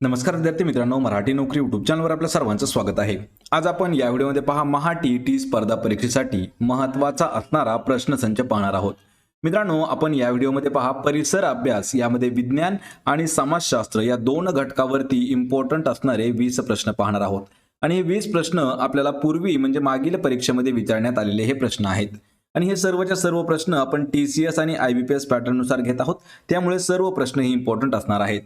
नमस्कार विद्यार्थी मित्रांनो मराठी नोकरी युट्यूब चॅनलवर आपल्या सर्वांचं स्वागत आहे. आज आपण या व्हिडिओमध्ये पहा महा टी टी स्पर्धा परीक्षेसाठी महत्त्वाचा असणारा प्रश्नसंच पाहणार आहोत. मित्रांनो आपण या व्हिडिओमध्ये पहा परिसर अभ्यास यामध्ये विज्ञान आणि समाजशास्त्र या दोन घटकावरती इम्पॉर्टंट असणारे वीस प्रश्न पाहणार आहोत. आणि हे वीस प्रश्न आपल्याला पूर्वी म्हणजे मागील परीक्षेमध्ये विचारण्यात आलेले हे प्रश्न आहेत. आणि हे सर्वच्या सर्व प्रश्न आपण टी सी एस आणि आय बी पी एस पॅटर्ननुसार घेत आहोत. त्यामुळे सर्व प्रश्न हे इम्पॉर्टंट असणार आहेत.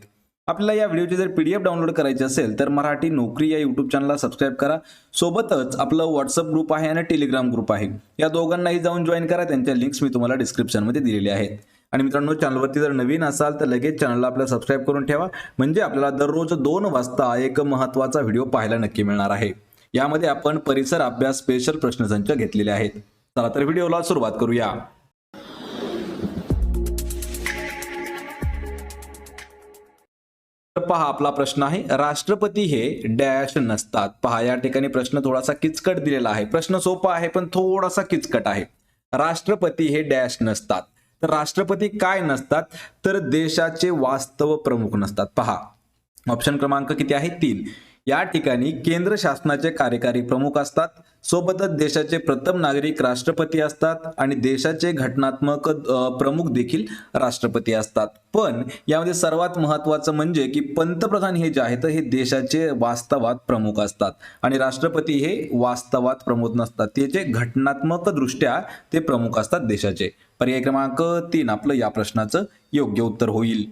आपल्याला या व्हिडिओची जर पी डी एफ डाउनलोड करायची असेल तर मराठी नोकरी या यूट्यूब चॅनलला सबस्क्राईब करा. सोबतच आपलं व्हॉट्सअप ग्रुप आहे आणि टेलिग्राम ग्रुप आहे. या दोघांनाही जाऊन जॉईन करा. त्यांच्या लिंक्स मी तुम्हाला डिस्क्रिप्शनमध्ये दिलेले आहेत. आणि मित्रांनो चॅनलवरती जर नवीन असाल तर लगेच चॅनलला आपल्या सबस्क्राईब करून ठेवा. म्हणजे आपल्याला दररोज दोन वाजता एक महत्त्वाचा व्हिडिओ पाहायला नक्की मिळणार आहे. यामध्ये आपण परिसर अभ्यास स्पेशल प्रश्नसंच घेतलेले आहेत. चला तर व्हिडिओला सुरुवात करूया. पहा आपला प्रश्न आहे राष्ट्रपती हे डॅश नसतात. पहा या ठिकाणी प्रश्न थोडासा किचकट दिलेला आहे. प्रश्न सोपा आहे पण थोडासा किचकट आहे. राष्ट्रपती हे डॅश नसतात. तर राष्ट्रपती काय नसतात? तर देशाचे वास्तव प्रमुख नसतात. पहा ऑप्शन क्रमांक किती आहे? तीन. या ठिकाणी केंद्र शासनाचे कार्यकारी प्रमुख असतात. सोबतच देशाचे प्रथम नागरिक राष्ट्रपती असतात आणि देशाचे घटनात्मक प्रमुख देखील राष्ट्रपती असतात. पण यामध्ये सर्वात महत्वाचं म्हणजे की पंतप्रधान हे जे आहेत हे देशाचे वास्तवात प्रमुख असतात. आणि राष्ट्रपती हे वास्तवात प्रमुख नसतात. त्याचे घटनात्मक दृष्ट्या ते प्रमुख असतात देशाचे. पर्याय क्रमांक तीन आपलं या प्रश्नाचं योग्य उत्तर होईल.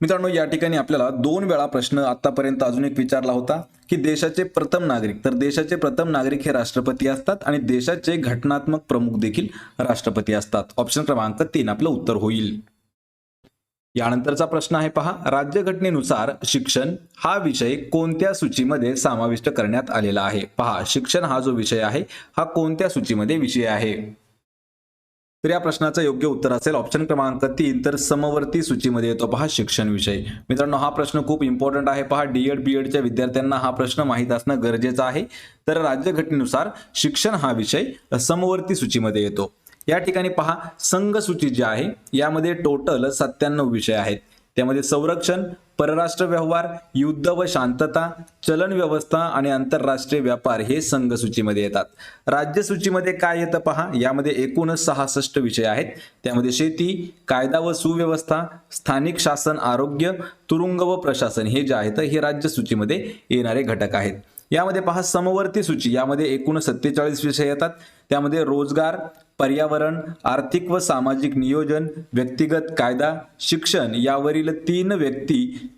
मित्रांनो या ठिकाणी आपल्याला दोन वेळा प्रश्न आतापर्यंत अजून एक विचारला होता की देशाचे प्रथम नागरिक तर देशाचे प्रथम नागरिक हे राष्ट्रपती असतात आणि देशाचे घटनात्मक प्रमुख देखील राष्ट्रपती असतात. ऑप्शन क्रमांक तीन आपलं उत्तर होईल. यानंतरचा प्रश्न आहे पहा. राज्यघटनेनुसार शिक्षण हा विषय कोणत्या सूचीमध्ये समाविष्ट करण्यात आलेला आहे? पहा शिक्षण हा जो विषय आहे हा कोणत्या सूचीमध्ये विषय आहे? तर या प्रश्नाचं योग्य उत्तर असेल. ऑप्शन क्रमांक तीन तर समवर्ती सूचीमध्ये येतो पहा शिक्षण विषय मित्रांनो हा प्रश्न खूप इम्पॉर्टंट आहे. पहा डीएड बी एडच्या विद्यार्थ्यांना हा प्रश्न माहीत असणं गरजेचं आहे. तर राज्यघटनेनुसार शिक्षण हा विषय समवर्ती सूचीमध्ये येतो. या ठिकाणी पहा संघ सूची जी आहे यामध्ये टोटल सत्त्याण्णव विषय आहेत. त्यामध्ये संरक्षण परराष्ट्र व्यवहार युद्ध व शांतता चलन व्यवस्था आणि आंतरराष्ट्रीय व्यापार हे संघ सूचीमध्ये येतात. राज्य सूचीमध्ये काय येतं पहा? यामध्ये एकूण सहासष्ट विषय आहेत. त्यामध्ये शेती कायदा व सुव्यवस्था स्थानिक शासन आरोग्य तुरुंग व प्रशासन हे जे आहेत हे राज्य सूचीमध्ये येणारे घटक आहेत. यामध्ये पहा समवर्ती सूची. यामध्ये एकूण सत्तेचाळीस विषय येतात. त्यामध्ये रोजगार पर्यावरण आर्थिक व सामाजिक नियोजन व्यक्तिगत कायदा शिक्षण यावरील तीन व्यक्ती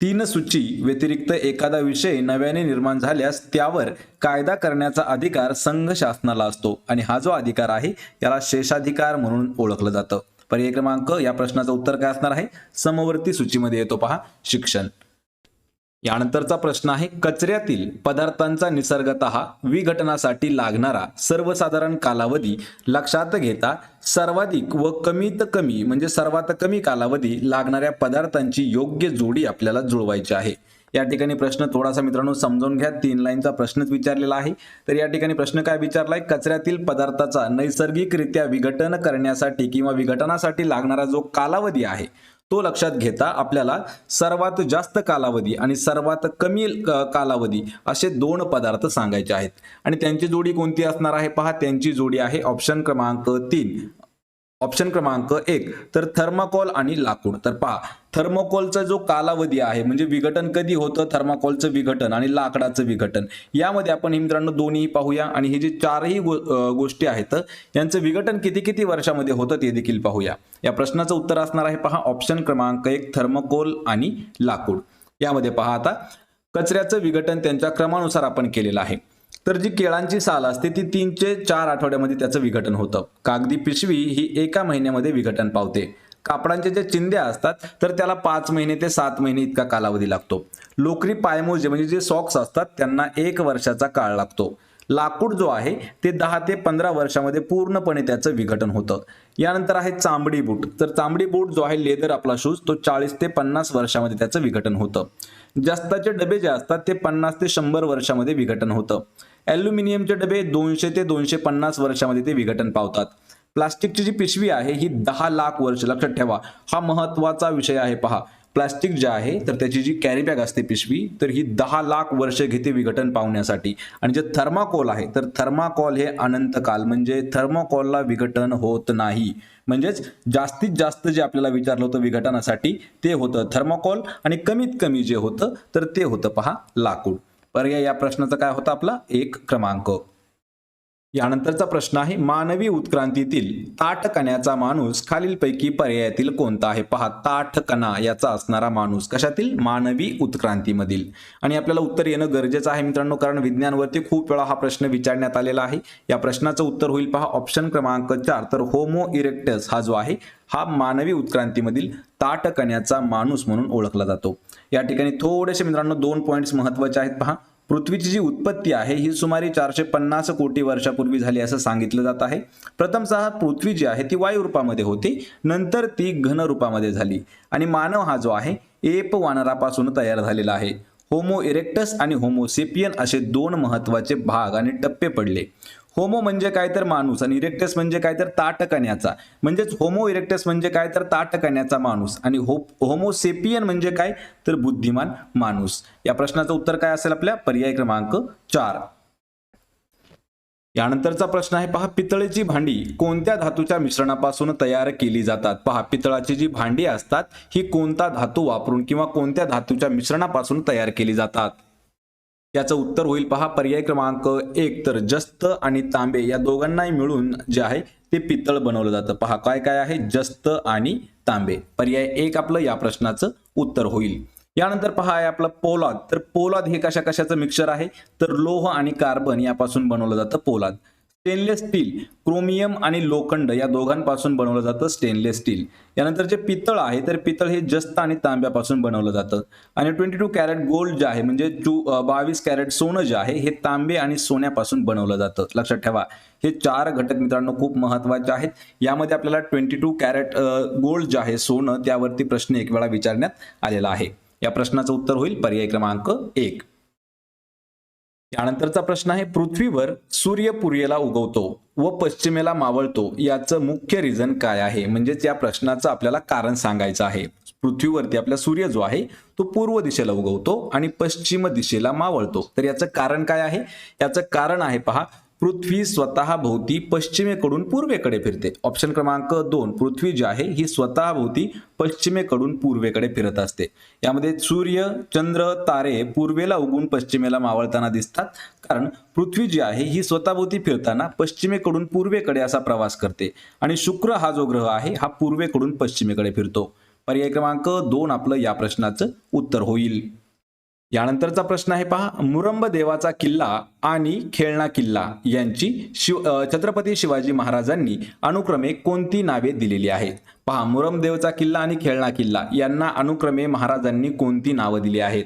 तीन सूची व्यतिरिक्त एखादा विषय नव्याने निर्माण झाल्यास त्यावर कायदा करण्याचा अधिकार संघ शासनाला असतो आणि हा जो अधिकार आहे याला शेषाधिकार म्हणून ओळखलं जातं. पर्याय क्रमांक या प्रश्नाचं उत्तर काय असणार आहे? समवर्ती सूचीमध्ये येतो पहा शिक्षण. यानंतरचा प्रश्न आहे कचऱ्यातील पदार्थांचा निसर्गत विघटनासाठी लागणारा सर्वसाधारण कालावधी लक्षात घेता सर्वाधिक व कमीत कमी म्हणजे सर्वात कमी कालावधी लागणाऱ्या पदार्थांची योग्य जोडी आपल्याला जुळवायची आहे. या ठिकाणी प्रश्न थोडासा मित्रांनो समजून घ्या. तीन लाईनचा प्रश्नच विचारलेला आहे. तर या ठिकाणी प्रश्न काय विचारलाय? कचऱ्यातील पदार्थाचा नैसर्गिकरित्या विघटन करण्यासाठी किंवा विघटनासाठी लागणारा जो कालावधी आहे तो लक्षात घेता आपल्याला सर्वात जास्त कालावधी आणि सर्वात कमी कालावधी असे दोन पदार्थ सांगायचे आहेत. आणि त्यांची जोडी कोणती असणार आहे? पहा त्यांची जोडी आहे ऑप्शन क्रमांक तीन. ऑप्शन क्रमांक एक. तर थर्माकोल आणि लाकूड. तर पहा थर्माकोलचा जो कालावधी आहे म्हणजे विघटन कधी होतं? थर्माकोलचं विघटन आणि लाकडाचं विघटन. यामध्ये आपण हे मित्रांनो दोन्ही पाहूया आणि हे जे चारही गो गोष्टी आहेत यांचं विघटन किती किती वर्षामध्ये होतं ते देखील पाहूया. या प्रश्नाचं उत्तर असणार आहे पहा ऑप्शन क्रमांक एक थर्माकोल आणि लाकूड. यामध्ये पहा आता कचऱ्याचं विघटन त्यांच्या क्रमानुसार आपण केलेलं आहे. तर जी केळांची साल असते ती तीन ते चार आठवड्यामध्ये त्याचं विघटन होतं. कागदी पिशवी ही एका महिन्यामध्ये विघटन पावते. कापडांच्या ज्या चिंध्या असतात तर त्याला पाच महिने ते सात महिने इतका कालावधी लागतो. लोकरी पायमोजे म्हणजे जे सॉक्स असतात त्यांना एक वर्षाचा काळ लागतो. लाकूड जो आहे ते दहा ते पंधरा वर्षामध्ये पूर्णपणे त्याचं विघटन होतं. यानंतर आहे चांबडी बूट. तर चांबडी बूट जो आहे लेदर आपला शूज तो चाळीस ते पन्नास वर्षामध्ये त्याचं विघटन होतं. जास्ताचे डबे जे असतात ते पन्नास ते शंभर वर्षामध्ये विघटन होतं. ॲल्युमिनियमचे डबे दोनशे ते दोनशे पन्नास वर्षामध्ये ते विघटन पावतात. प्लास्टिकची जी पिशवी आहे ही दहा लाख वर्ष लक्षात ठेवा. हा महत्त्वाचा विषय आहे पहा. प्लास्टिक जे आहे तर त्याची जी कॅरी बॅग असते पिशवी तर ही दहा लाख वर्ष घेते विघटन पावण्यासाठी. आणि जे थर्माकोल आहे तर थर्माकोल हे अनंत काल म्हणजे थर्माकोलला विघटन होत नाही. म्हणजेच जास्तीत जास्त जे आपल्याला विचारलं होतं विघटनासाठी ते होतं थर्माकोल आणि कमीत कमी जे होतं तर ते होतं पहा लाकूड. पर्याय या प्रश्नाचा काय होता आपला? एक क्रमांक. यानंतरचा प्रश्न आहे मानवी उत्क्रांतीतील ताटकण्याचा माणूस खालीलपैकी पर्यायातील कोणता आहे? पहा ताठकणा याचा असणारा माणूस कशातील? मानवी उत्क्रांतीमधील. आणि आपल्याला उत्तर येणं गरजेचं आहे मित्रांनो कारण विज्ञानवरती खूप वेळा हा प्रश्न विचारण्यात आलेला आहे. या प्रश्नाचं उत्तर होईल पहा ऑप्शन क्रमांक चार. तर होमो इरेक्टस हा जो आहे हा मानवी उत्क्रांतीमधील ताटकण्याचा माणूस म्हणून ओळखला जातो. या ठिकाणी थोडेसे मित्रांनो दोन पॉईंट्स महत्त्वाचे आहेत पहा. पृथ्वीची जी उत्पत्ती आहे ही सुमारे चारशे पन्नास कोटी वर्षापूर्वी झाली असं सांगितलं जात आहे. प्रथमतः पृथ्वी जी आहे ती वायुरूपामध्ये होती. नंतर ती घन रूपामध्ये झाली. आणि मानव हा जो आहे एप वानरापासून तयार झालेला आहे. होमो इरेक्टस आणि होमोसेपियन असे दोन महत्त्वाचे भाग आणि टप्पे पडले. होमो म्हणजे काय तर माणूस आणि इरेक्टस म्हणजे काय तर ताटकण्याचा. म्हणजेच होमो इरेक्टस म्हणजे काय तर ताटकण्याचा माणूस आणि हो होमोसेपियन म्हणजे काय तर बुद्धिमान माणूस. या प्रश्नाचं उत्तर काय असेल आपल्या? पर्याय क्रमांक चार. यानंतरचा प्रश्न आहे पहा पितळेची भांडी कोणत्या धातूच्या मिश्रणापासून तयार केली जातात? पहा पितळाची जी भांडी असतात ही कोणता धातू वापरून किंवा कोणत्या धातूच्या मिश्रणापासून तयार केली जातात? याचं उत्तर होईल पहा पर्याय क्रमांक एक तर जस्त आणि तांबे या दोघांनाही मिळून जे आहे ते पितळ बनवलं जातं. पहा काय काय आहे? जस्त आणि तांबे. पर्याय एक आपलं या प्रश्नाचं उत्तर होईल. यानंतर पहा आहे आपलं पोलाद. तर पोलाद हे कशा कशाचं मिक्सर आहे? तर लोह आणि कार्बन यापासून बनवलं जातं पोलाद. स्टेनलेस स्टील क्रोमियम आणि लोखंड या दोघांपासून बनवलं जातं स्टेनलेस स्टील यानंतर जे पितळ आहे तर पितळ हे जस्त आणि तांब्यापासून बनवलं जातं. आणि ट्वेंटी टू कॅरेट गोल्ड जे आहे म्हणजे टू बावीस कॅरेट सोनं जे आहे हे तांबे आणि सोन्यापासून बनवलं जातं. लक्षात ठेवा हे चार घटक मित्रांनो खूप महत्त्वाचे आहेत. यामध्ये आपल्याला ट्वेंटी टू कॅरेट गोल्ड जे आहे सोनं त्यावरती प्रश्न एक वेळा विचारण्यात आलेला आहे. या प्रश्नाचं उत्तर होईल पर्याय क्रमांक एक. यानंतरचा प्रश्न आहे पृथ्वीवर सूर्य पूर्येला उगवतो व पश्चिमेला मावळतो याचं मुख्य रिझन काय आहे? म्हणजेच या प्रश्नाचं आपल्याला कारण सांगायचं आहे. पृथ्वीवरती आपला सूर्य जो आहे तो पूर्व दिशेला उगवतो आणि पश्चिम दिशेला मावळतो. तर याचं कारण काय आहे? याचं कारण आहे पहा पृथ्वी स्वतः भोवती पश्चिमेकडून पूर्वेकडे फिरते. ऑप्शन क्रमांक दोन पृथ्वी जी आहे ही स्वतः भोवती पश्चिमेकडून पूर्वेकडे फिरत असते. यामध्ये सूर्य चंद्र तारे पूर्वेला उगून पश्चिमेला मावळताना दिसतात. कारण पृथ्वी जी आहे ही स्वतःभोवती फिरताना पश्चिमेकडून पूर्वेकडे असा प्रवास करते. आणि शुक्र हा जो ग्रह आहे हा पूर्वेकडून पश्चिमेकडे फिरतो. पर्याय क्रमांक दोन आपलं या प्रश्नाचं उत्तर होईल. यानंतरचा प्रश्न आहे पहा मुरंब देवाचा किल्ला आणि खेळणा किल्ला यांची शिव छत्रपती शिवाजी महाराजांनी अनुक्रमे कोणती नावे दिलेली आहेत? पहा मुरंबदेवचा किल्ला आणि खेळणा किल्ला यांना अनुक्रमे महाराजांनी कोणती नावं दिली आहेत?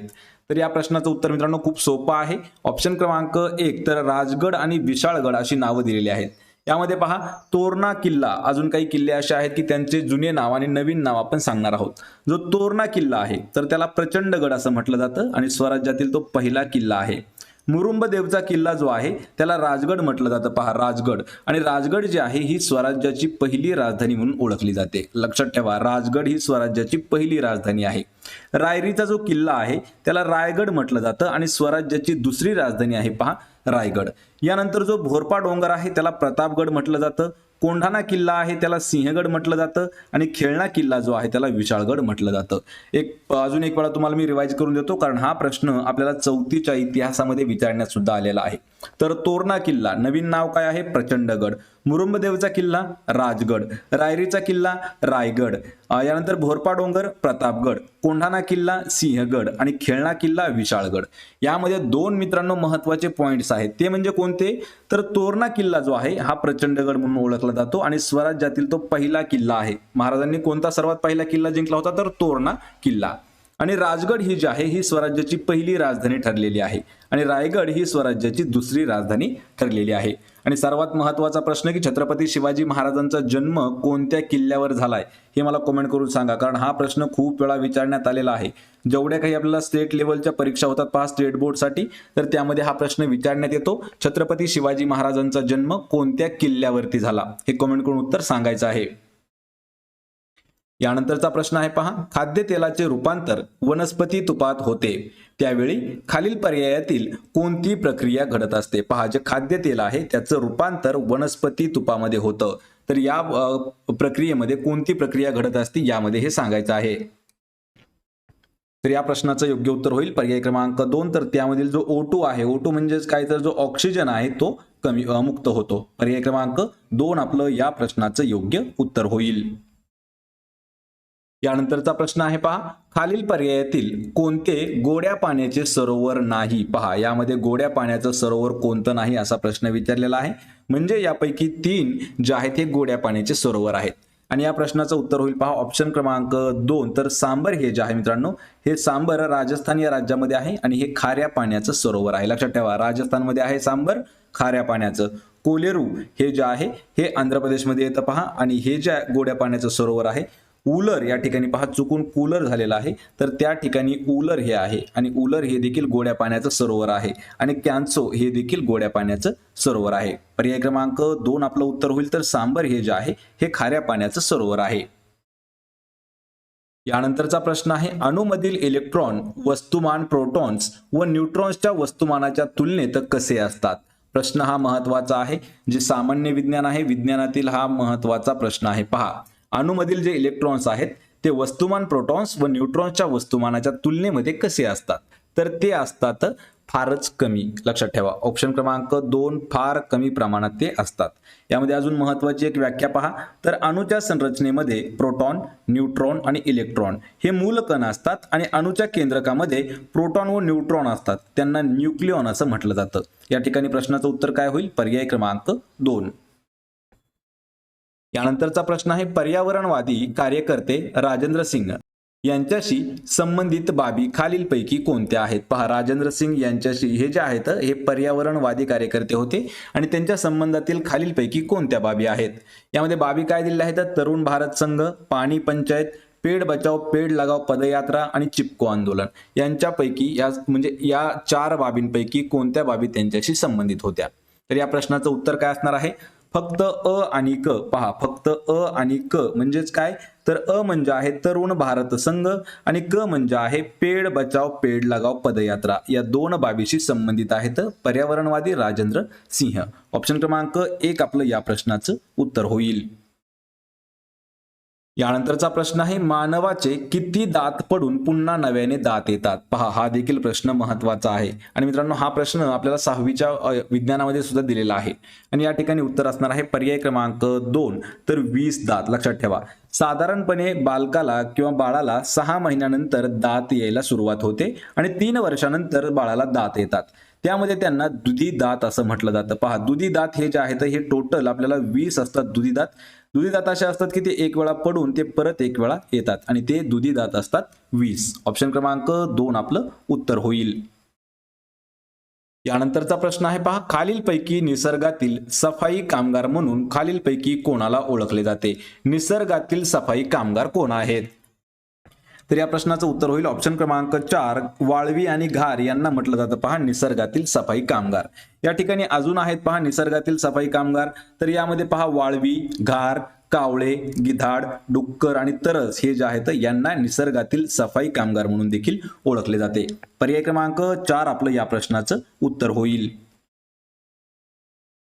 तर या प्रश्नाचं उत्तर मित्रांनो खूप सोपं आहे. ऑप्शन क्रमांक एक तर राजगड आणि विशाळगड अशी नावं दिलेली आहेत. यामध्ये पहा तोरणा किल्ला. अजून काही किल्ले असे आहेत की त्यांचे जुने नाव आणि नवीन नाव आपण सांगणार आहोत. जो तोरणा किल्ला आहे तर त्याला प्रचंडगड असं म्हटलं जातं आणि स्वराज्यातील तो पहिला किल्ला आहे. मुरुंबदेवचा किल्ला जो आहे त्याला राजगड म्हटलं जातं. पहा राजगड. आणि राजगड जी आहे ही स्वराज्याची पहिली राजधानी म्हणून ओळखली जाते. लक्षात ठेवा राजगड ही स्वराज्याची पहिली राजधानी आहे. रायरीचा जो किल्ला आहे त्याला रायगड म्हटलं जातं आणि स्वराज्याची दुसरी राजधानी आहे. पहा रायगड. यानंतर जो भोरपा डोंगर आहे त्याला प्रतापगड म्हटलं जातं. कोंढाणा किल्ला आहे त्याला सिंहगड म्हटलं जातं. आणि खेळणा किल्ला जो आहे त्याला विशाळगड म्हटलं जातं. एक अजून एक वेळा तुम्हाला मी रिवाईज करून देतो कारण हा प्रश्न आपल्याला चौथीच्या इतिहासामध्ये विचारण्यात सुद्धा आलेला आहे. तर तोरणा किल्ला नवीन नाव काय आहे? प्रचंडगड. मुरुंबदेवचा किल्ला राजगड. रायरीचा किल्ला रायगड. यानंतर भोरपा डोंगर प्रतापगड. कोंढाणा किल्ला सिंहगड. आणि खेळणा किल्ला विशाळगड. यामध्ये दोन मित्रांनो महत्त्वाचे पॉइंट्स आहेत. ते म्हणजे कोणते? तर तोरणा किल्ला जो आहे हा प्रचंडगड म्हणून ओळखला जातो आणि स्वराज्यातील तो पहिला किल्ला आहे. महाराजांनी कोणता सर्वात पहिला किल्ला जिंकला होता? तर तोरणा किल्ला. आणि राजगड ही जी आहे ही स्वराज्याची पहिली राजधानी ठरलेली आहे. आणि रायगड ही स्वराज्याची दुसरी राजधानी ठरलेली आहे. आणि सर्वात महत्त्वाचा प्रश्न की छत्रपती शिवाजी महाराजांचा जन्म कोणत्या किल्ल्यावर झालाय हे मला कमेंट करून सांगा कारण हा प्रश्न खूप वेळा विचारण्यात आलेला आहे. जेवढ्या काही आपल्याला स्टेट लेवलच्या परीक्षा होतात पहा स्टेट बोर्डसाठी तर त्यामध्ये हा प्रश्न विचारण्यात येतो छत्रपती शिवाजी महाराजांचा जन्म कोणत्या किल्ल्यावरती झाला हे कमेंट करून उत्तर सांगायचं आहे. यानंतरचा प्रश्न आहे पहा. खाद्यतेलाचे रूपांतर वनस्पती तुपात होते. त्यावेळी खालील पर्यायातील कोणती प्रक्रिया घडत असते? पहा जे खाद्यतेल आहे त्याचं रूपांतर वनस्पती तुपामध्ये होतं. तर या प्रक्रियेमध्ये कोणती प्रक्रिया घडत असते यामध्ये हे सांगायचं आहे. तर या प्रश्नाचं योग्य उत्तर होईल. पर्याय क्रमांक दोन तर त्यामधील जो ओटू आहे ओ टू म्हणजेच काय? तर जो ऑक्सिजन आहे तो कमी मुक्त होतो. पर्याय क्रमांक दोन आपलं या प्रश्नाचं योग्य उत्तर होईल. यानंतरचा प्रश्न आहे पहा. खालील पर्यायातील कोणते गोड्या पाण्याचे सरोवर नाही? पहा यामध्ये गोड्या पाण्याचं सरोवर कोणतं नाही असा प्रश्न विचारलेला आहे. म्हणजे यापैकी तीन जे आहेत हे गोड्या पाण्याचे सरोवर आहेत. आणि या प्रश्नाचं उत्तर होईल पहा. ऑप्शन क्रमांक दोन. तर सांबर हे जे आहे मित्रांनो हे सांबर राजस्थान या राज्यामध्ये आहे आणि हे खाऱ्या पाण्याचं सरोवर आहे. लक्षात ठेवा राजस्थानमध्ये आहे सांबर खाऱ्या पाण्याचं. कोलेरू हे जे आहे हे आंध्र प्रदेशमध्ये येतं पहा. आणि हे जे गोड्या पाण्याचं सरोवर आहे उलर या ठिकाणी पहा चुकून कूलर झालेला आहे. तर त्या ठिकाणी उलर हे आहे आणि उलर हे देखील गोड्या पाण्याचं सरोवर आहे आणि कॅन्सो हे देखील गोड्या पाण्याचं सरोवर आहे. पर्याय क्रमांक दोन आपलं उत्तर होईल तर सांबर हे जे आहे हे खाऱ्या पाण्याचं सरोवर आहे. यानंतरचा प्रश्न आहे अणुमधील इलेक्ट्रॉन वस्तुमान प्रोटॉन्स व न्यूट्रॉन्सच्या वस्तुमानाच्या तुलनेत कसे असतात? प्रश्न हा महत्त्वाचा आहे. जे सामान्य विज्ञान आहे विज्ञानातील हा महत्त्वाचा प्रश्न आहे. पहा अणुमधील जे इलेक्ट्रॉन्स आहेत ते वस्तुमान प्रोटॉन्स व न्यूट्रॉन्सच्या वस्तुमानाच्या तुलनेमध्ये कसे असतात? तर ते असतात फारच कमी. लक्षात ठेवा. ऑप्शन क्रमांक दोन फार कमी प्रमाणात ते असतात. यामध्ये अजून महत्वाची एक व्याख्या पहा. तर अणूच्या संरचनेमध्ये प्रोटॉन न्यूट्रॉन आणि इलेक्ट्रॉन हे मूल कण असतात आणि अणूच्या केंद्रकामध्ये प्रोटॉन व न्यूट्रॉन असतात. त्यांना न्यूक्लिऑन असं म्हटलं जातं. या ठिकाणी प्रश्नाचं उत्तर काय होईल? पर्याय क्रमांक दोन. यानंतरचा प्रश्न आहे पर्यावरणवादी कार्यकर्ते राजेंद्र सिंग यांच्याशी संबंधित बाबी खालीलपैकी कोणत्या आहेत? पहा राजेंद्र सिंग यांच्याशी हे जे आहेत हे पर्यावरणवादी कार्यकर्ते होते आणि त्यांच्या संबंधातील खालीलपैकी कोणत्या बाबी आहेत? यामध्ये बाबी काय दिलेल्या आहेत? तरुण भारत संघ पाणी पंचायत पेड बचाव पेड लगाव पदयात्रा आणि चिपको आंदोलन. यांच्यापैकी या म्हणजे या चार बाबींपैकी कोणत्या बाबी त्यांच्याशी संबंधित होत्या? तर या प्रश्नाचं उत्तर काय असणार आहे? फक्त अ आणि क. पहा फक्त अ आणि क म्हणजेच काय? तर अ म्हणजे आहे तरुण भारत संघ आणि क म्हणजे आहे पेड बचाव पेड लगाव पदयात्रा. या दोन बाबीशी संबंधित आहेत पर्यावरणवादी राजेंद्र सिंह. ऑप्शन क्रमांक एक आपलं या प्रश्नाचं उत्तर होईल. यानंतरचा प्रश्न आहे मानवाचे किती दात पडून पुन्हा नव्याने दात येतात? पहा हा देखील प्रश्न महत्त्वाचा आहे. आणि मित्रांनो हा प्रश्न आपल्याला सहावीच्या विज्ञानामध्ये सुद्धा दिलेला आहे. आणि या ठिकाणी उत्तर असणार आहे पर्याय क्रमांक दोन तर वीस दात. लक्षात ठेवा. साधारणपणे बालकाला किंवा बाळाला सहा महिन्यानंतर दात यायला सुरुवात होते आणि तीन वर्षानंतर बाळाला दात येतात. त्यामध्ये त्यांना दुधी दात असं म्हटलं जातं. पहा दुधी दात हे जे आहेत हे टोटल आपल्याला वीस असतात दुधी दात. दुधी दात असे असतात की ते एक वेळा पडून ते परत एक वेळा येतात आणि ते दुधी दात असतात वीस. ऑप्शन क्रमांक दोन आपलं उत्तर होईल. यानंतरचा प्रश्न आहे पहा खालीलपैकी निसर्गातील सफाई कामगार म्हणून खालीलपैकी कोणाला ओळखले जाते? निसर्गातील सफाई कामगार कोण आहेत? तर या प्रश्नाचं उत्तर होईल ऑप्शन क्रमांक चार वाळवी आणि घार यांना म्हटलं जातं. पहा निसर्गातील सफाई कामगार. या ठिकाणी अजून आहेत पहा निसर्गातील सफाई कामगार. तर यामध्ये पहा वाळवी घार कावळे गिधाड डुक्कर आणि तरस हे जे आहेत यांना निसर्गातील सफाई कामगार म्हणून देखील ओळखले जाते. पर्याय क्रमांक चार आपलं या प्रश्नाचं उत्तर होईल.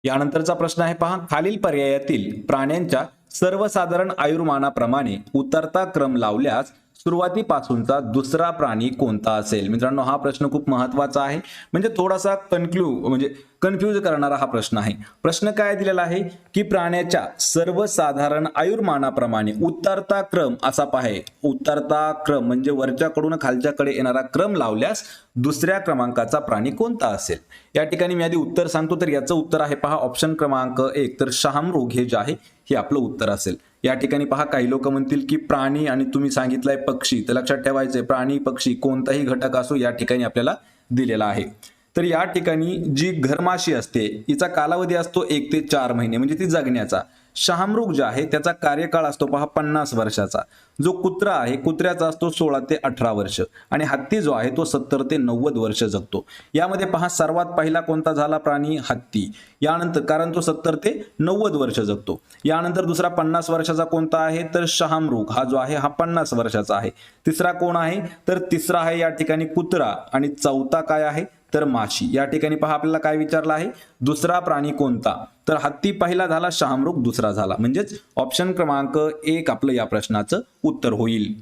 यानंतरचा प्रश्न आहे पहा खालील पर्यायातील प्राण्यांच्या सर्वसाधारण आयुर्मानाप्रमाणे उतरता क्रम लावल्यास सुरुवातीपासूनचा दुसरा प्राणी कोणता असेल? मित्रांनो हा प्रश्न खूप महत्त्वाचा आहे. म्हणजे थोडासा कन्क्लू म्हणजे कन्फ्यूज करणारा हा प्रश्न आहे. प्रश्न काय दिलेला आहे? की प्राण्याच्या सर्वसाधारण आयुर्मानाप्रमाणे उतरता क्रम असा पाहे उतरता क्रम म्हणजे वरच्याकडून खालच्याकडे येणारा क्रम लावल्यास दुसऱ्या क्रमांकाचा प्राणी कोणता असेल? या ठिकाणी मी आधी उत्तर सांगतो तर याचं उत्तर आहे पहा ऑप्शन क्रमांक एक. तर शहामृग हे जे आहे हे आपलं उत्तर असेल. या ठिकाणी पहा काही लोक म्हणतील की प्राणी आणि तुम्ही सांगितलंय पक्षी. तर लक्षात ठेवायचंय प्राणी पक्षी कोणताही घटक असो या ठिकाणी आपल्याला दिलेला आहे. तर या ठिकाणी जी घरमाशी असते हिचा कालावधी असतो एक ते चार महिने म्हणजे ती जगण्याचा. शहामृग जो आहे त्याचा कार्यकाळ असतो पहा पन्नास वर्षाचा. जो कुत्रा आहे कुत्र्याचा असतो सोळा ते अठरा वर्ष. आणि हत्ती जो आहे तो सत्तर ते नव्वद वर्ष जगतो. यामध्ये पहा सर्वात पहिला कोणता झाला प्राणी? हत्ती. यानंतर कारण तो सत्तर ते नव्वद वर्ष जगतो. यानंतर दुसरा पन्नास वर्षाचा कोणता आहे? तर शहामृग. हा जो आहे हा पन्नास वर्षाचा आहे. तिसरा कोण आहे? तर तिसरा आहे या ठिकाणी कुत्रा. आणि चौथा काय आहे? तर माशी. या ठिकाणी पहा आपल्याला काय विचारलं आहे? दुसरा प्राणी कोणता? तर हत्ती पहिला झाला शहामृग दुसरा झाला. म्हणजेच ऑप्शन क्रमांक एक आपलं या प्रश्नाचं उत्तर होईल.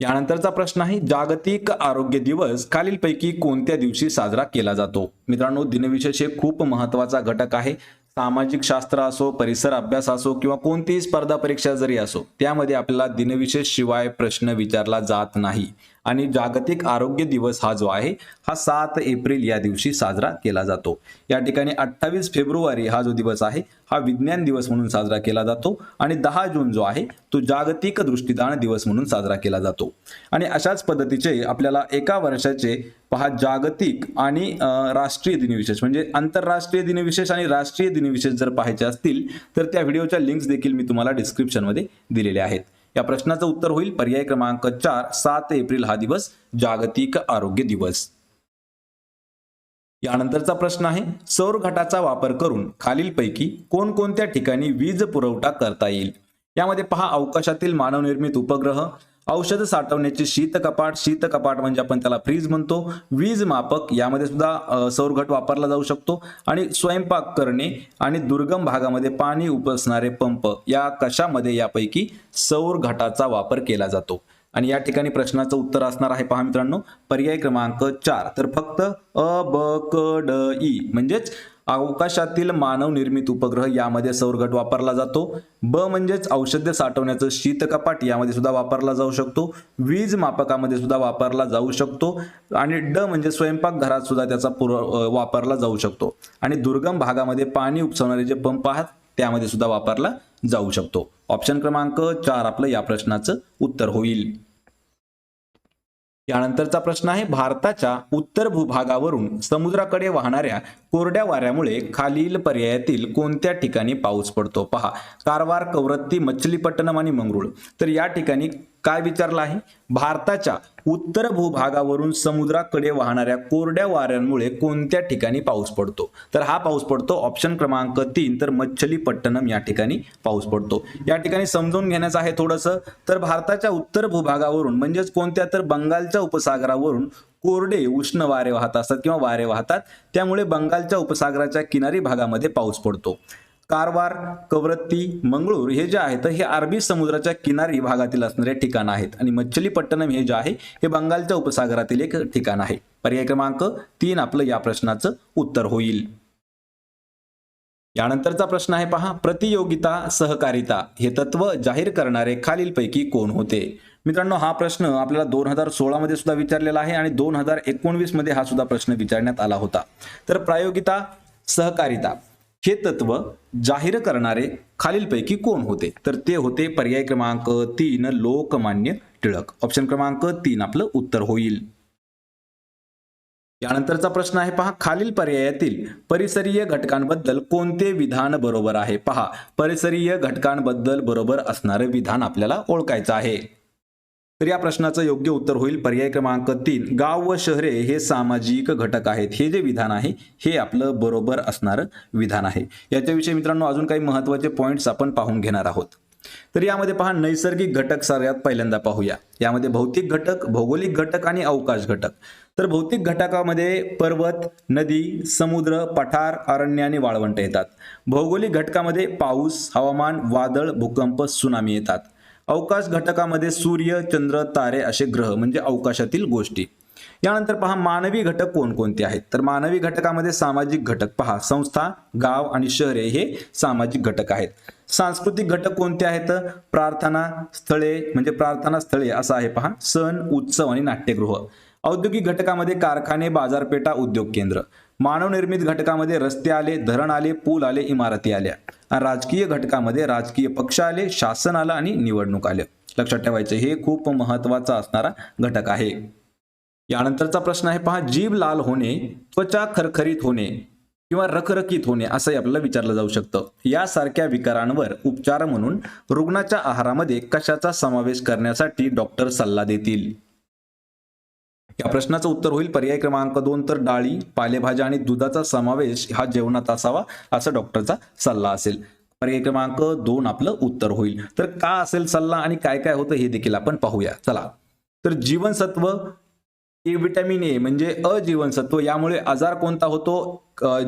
यानंतरचा प्रश्न आहे जागतिक आरोग्य दिवस खालीलपैकी कोणत्या दिवशी साजरा केला जातो? मित्रांनो दिनविशेष हे खूप महत्त्वाचा घटक आहे. सामाजिक शास्त्र असो परिसर अभ्यास असो किंवा कोणतीही स्पर्धा परीक्षा जरी असो त्यामध्ये आपल्याला दिनविशेष शिवाय प्रश्न विचारला जात नाही. आणि जागतिक आरोग्य दिवस हा जो आहे हा सात एप्रिल या दिवशी साजरा केला जातो. या ठिकाणी अठ्ठावीस फेब्रुवारी हा जो दिवस आहे हा विज्ञान दिवस म्हणून साजरा केला जातो आणि दहा जून जो आहे तो जागतिक दृष्टीदान दिवस म्हणून साजरा केला जातो. आणि अशाच पद्धतीचे आपल्याला एका वर्षाचे पहा जागतिक आणि राष्ट्रीय दिनविशेष म्हणजे आंतरराष्ट्रीय दिनविशेष आणि राष्ट्रीय दिनविशेष जर पाहायचे असतील तर त्या व्हिडिओच्या लिंक्स देखील मी तुम्हाला डिस्क्रिप्शनमध्ये दिलेल्या आहेत. या प्रश्नाचं उत्तर होईल. पर्याय क्रमांक चार सात एप्रिल हा दिवस जागतिक आरोग्य दिवस. यानंतरचा प्रश्न आहे सौर घटाचा वापर करून खालीलपैकी कोणकोणत्या ठिकाणी वीज पुरवठा करता येईल? यामध्ये पहा अवकाशातील मानवनिर्मित उपग्रह औषध साठवण्याचे शीत कपाट शीत कपाट म्हणजे आपण त्याला फ्रीज म्हणतो. वीज मापक यामध्ये सुद्धा सौर सौरघट वापरला जाऊ शकतो. आणि स्वयंपाक करणे आणि दुर्गम भागामध्ये पाणी उपसणारे पंप या कशामध्ये यापैकी सौर घटाचा वापर केला जातो? आणि या ठिकाणी प्रश्नाचं उत्तर असणार आहे पहा मित्रांनो. पर्याय क्रमांक चार. तर फक्त अ ब क ड ई म्हणजेच अवकाशातील मानव निर्मित उपग्रह यामध्ये सौरघट वापरला जातो. ब म्हणजेच औषध साठवण्याचं शीतकपाट यामध्ये सुद्धा वापरला जाऊ शकतो. वीज मापकामध्ये सुद्धा वापरला जाऊ शकतो. आणि ड म्हणजे स्वयंपाक घरात सुद्धा त्याचा पुर वापरला जाऊ शकतो. आणि दुर्गम भागामध्ये पाणी उपसवणारे जे पंप आहात त्यामध्ये सुद्धा वापरला जाऊ शकतो. ऑप्शन क्रमांक चार आपलं या प्रश्नाचं उत्तर होईल. यानंतरचा प्रश्न आहे भारताच्या उत्तर भूभागावरून समुद्राकडे वाहणाऱ्या कोरड्या वाऱ्यामुळे खालील पर्यायातील कोणत्या ठिकाणी पाऊस पडतो? पहा कारवार कवरत्ती मच्छलीपट्टणम आणि मंगरुळ. तर या ठिकाणी काय विचारलं आहे? भारताच्या उत्तर भूभागावरून समुद्राकडे वाहणाऱ्या कोरड्या वाऱ्यांमुळे कोणत्या ठिकाणी पाऊस पडतो? तर हा पाऊस पडतो ऑप्शन क्रमांक तीन तर मच्छलीपट्टणम या ठिकाणी पाऊस पडतो. या ठिकाणी समजून घेण्याचं आहे थोडंसं. तर भारताच्या उत्तर भूभागावरून म्हणजेच कोणत्या तर बंगालच्या उपसागरावरून कोरडे उष्ण वारे वाहत असतात किंवा वारे वाहतात त्यामुळे बंगालच्या उपसागराच्या किनारी भागामध्ये पाऊस पडतो. कारवार कवरत्ती मंगळूर हे जे आहेत हे अरबी समुद्राच्या किनारी भागातील असणारे ठिकाण आहेत. आणि मच्छलीपट्टणम हे जे आहे हे बंगालच्या उपसागरातील एक ठिकाण आहे. पर्याय क्रमांक तीन आपलं या प्रश्नाचं उत्तर होईल. यानंतरचा प्रश्न आहे पहा प्रतियोगिता सहकारिता हे तत्व जाहीर करणारे खालीलपैकी कोण होते? मित्रांनो हा प्रश्न आपल्याला दोन हजार सोळामध्ये सुद्धा विचारलेला आहे आणि दोन हजार एकोणवीसमध्ये हा सुद्धा प्रश्न विचारण्यात आला होता. तर प्रायोगिता सहकारिता. हे तत्व जाहीर करणारे खालीलपैकी कोण होते? तर ते होते पर्याय क्रमांक तीन लोकमान्य टिळक. ऑप्शन क्रमांक तीन आपलं उत्तर होईल. यानंतरचा प्रश्न आहे पहा खालील पर्यायातील परिसरीय घटकांबद्दल कोणते विधान बरोबर आहे? पहा परिसरीय घटकांबद्दल बरोबर असणारं विधान आपल्याला ओळखायचं आहे. तर या प्रश्नाचं योग्य उत्तर होईल. पर्याय क्रमांक तीन गाव व शहरे हे सामाजिक घटक आहेत. हे जे विधान आहे हे आपलं बरोबर असणारं विधान आहे. याच्याविषयी मित्रांनो अजून काही महत्त्वाचे पॉईंट्स आपण पाहून घेणार आहोत. तर यामध्ये पहा नैसर्गिक घटक सगळ्यात पहिल्यांदा पाहूया. यामध्ये भौतिक घटक भौगोलिक घटक आणि अवकाश घटक. तर भौतिक घटकामध्ये पर्वत नदी समुद्र पठार अरण्य आणि वाळवंट येतात. भौगोलिक घटकामध्ये पाऊस हवामान वादळ भूकंप सुनामी येतात. अवकाश घटकामध्ये सूर्य चंद्र तारे असे ग्रह म्हणजे अवकाशातील गोष्टी. यानंतर पहा मानवी घटक कोणकोणते आहेत? तर मानवी घटकामध्ये सामाजिक घटक पहा. संस्था गाव आणि शहरे हे सामाजिक घटक आहेत. सांस्कृतिक घटक कोणते आहेत? प्रार्थना स्थळे म्हणजे प्रार्थना स्थळे असं आहे पहा. सण उत्सव आणि नाट्यगृह. औद्योगिक घटकामध्ये कारखाने बाजारपेठा उद्योग केंद्र. मानवनिर्मित घटकामध्ये रस्ते आले धरण आले पूल आले इमारती आल्या. आणि राजकीय घटकामध्ये राजकीय पक्ष आले शासन आलं आणि निवडणूक आलं लक्षात ठेवायचं हे खूप महत्त्वाचा असणारा घटक आहे. यानंतरचा प्रश्न आहे पहा जीभ लाल होणे त्वचा खरखरीत होणे किंवा रखरखीत होणे असंही आपल्याला विचारलं जाऊ शकतं. यासारख्या विकारांवर उपचार म्हणून रुग्णाच्या आहारामध्ये कशाचा समावेश करण्यासाठी डॉक्टर सल्ला देतील? या प्रश्नाचं उत्तर होईल. पर्याय क्रमांक दोन तर डाळी पालेभाज्या आणि दुधाचा समावेश हा जेवणात असावा असा डॉक्टरचा सल्ला असेल. पर्याय क्रमांक दोन आपलं उत्तर होईल. तर का असेल सल्ला आणि काय काय होतं हे देखील आपण पाहूया. चला. तर जीवनसत्व ए विटॅमिन ए म्हणजे अजीवनसत्व यामुळे आजार कोणता होतो?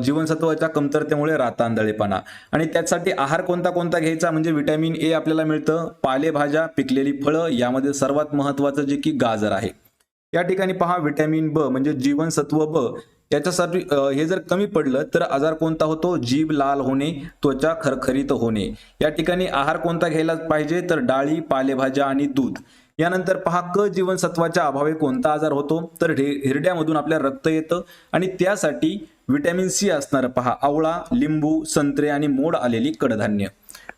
जीवनसत्वाच्या कमतरतेमुळे रातांदळेपणा आणि त्यासाठी आहार कोणता कोणता घ्यायचा? म्हणजे विटॅमिन ए आपल्याला मिळतं. पालेभाज्या पिकलेली फळं यामध्ये सर्वात महत्वाचं जे की गाजर आहे. या ठिकाणी पहा विटॅमिन ब म्हणजे जीवनसत्व ब. याच्यासाठी हे जर कमी पडलं तर आजार कोणता होतो? जीभ लाल होणे त्वचा खरखरीत होणे. या ठिकाणी आहार कोणता घ्यायला पाहिजे? तर डाळी पालेभाज्या आणि दूध. यानंतर पहा क जीवनसत्वाच्या अभावे कोणता आजार होतो? तर हिरड्यामधून आपल्या रक्त येतं. आणि त्यासाठी व्हिटॅमिन सी असणारं. पहा आवळा लिंबू संत्रे आणि मोड आलेली कडधान्य.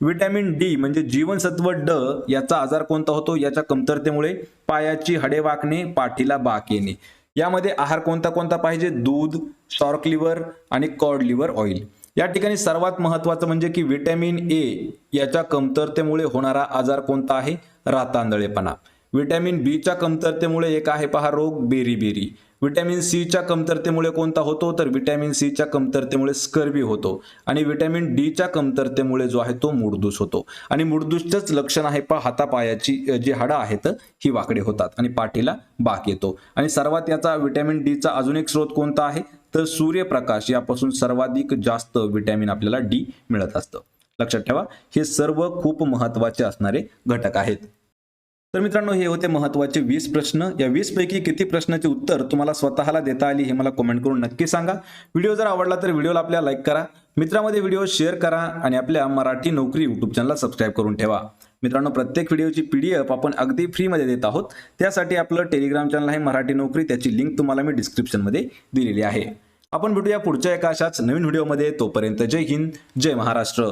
व्हिटॅमिन डी म्हणजे जीवनसत्व ड याचा आजार कोणता होतो? याच्या कमतरतेमुळे पायाची हडे वाकणे पाठीला बाक येणे. यामध्ये आहार कोणता कोणता पाहिजे? दूध शॉर्क लिव्हर आणि कॉड लिव्हर ऑइल या ठिकाणी सर्वात महत्वाचं म्हणजे की व्हिटॅमिन ए याच्या कमतरतेमुळे होणारा आजार कोणता आहे? रातांदळेपणा. व्हिटॅमिन बीच्या कमतरतेमुळे एक आहे पहा रोग बेरी बेरी विटॅमिन सीच्या कमतरतेमुळे कोणता होतो? तर व्हिटॅमिन सीच्या कमतरतेमुळे स्कर्वी होतो. आणि व्हिटॅमिन डीच्या कमतरतेमुळे जो आहे तो मुडदूस होतो. आणि मुडदूसचंच लक्षण आहे पहा हातापायाची जी हाडं आहेत ही वाकडे होतात आणि पाठीला बाक येतो. आणि सर्वात याचा व्हिटॅमिन डीचा अजून एक स्रोत कोणता आहे? तर सूर्यप्रकाश यापासून सर्वाधिक जास्त व्हिटॅमिन आपल्याला डी मिळत असतं. लक्षात ठेवा हे सर्व खूप महत्त्वाचे असणारे घटक आहेत. तर मित्रांनो हे होते महत्त्वाचे वीस प्रश्न. या वीस पैकी किती प्रश्नाचे उत्तर तुम्हाला स्वतःला देता आली हे मला कमेंट करून नक्की सांगा. व्हिडिओ जर आवडला तर व्हिडिओला आपल्या लाईक करा. मित्रामध्ये व्हिडिओ शेअर करा आणि आपल्या मराठी नोकरी युट्यूब चॅनलला सबस्क्राईब करून ठेवा. मित्रांनो प्रत्येक व्हिडिओची पी डी एफ आपण अगदी फ्रीमध्ये देत आहोत. त्यासाठी आपलं टेलिग्राम चॅनल आहे मराठी नोकरी. त्याची लिंक तुम्हाला मी डिस्क्रिप्शनमध्ये दिलेली आहे. आपण भेटूया पुढच्या एका अशाच नवीन व्हिडिओमध्ये. तोपर्यंत जय हिंद जय महाराष्ट्र.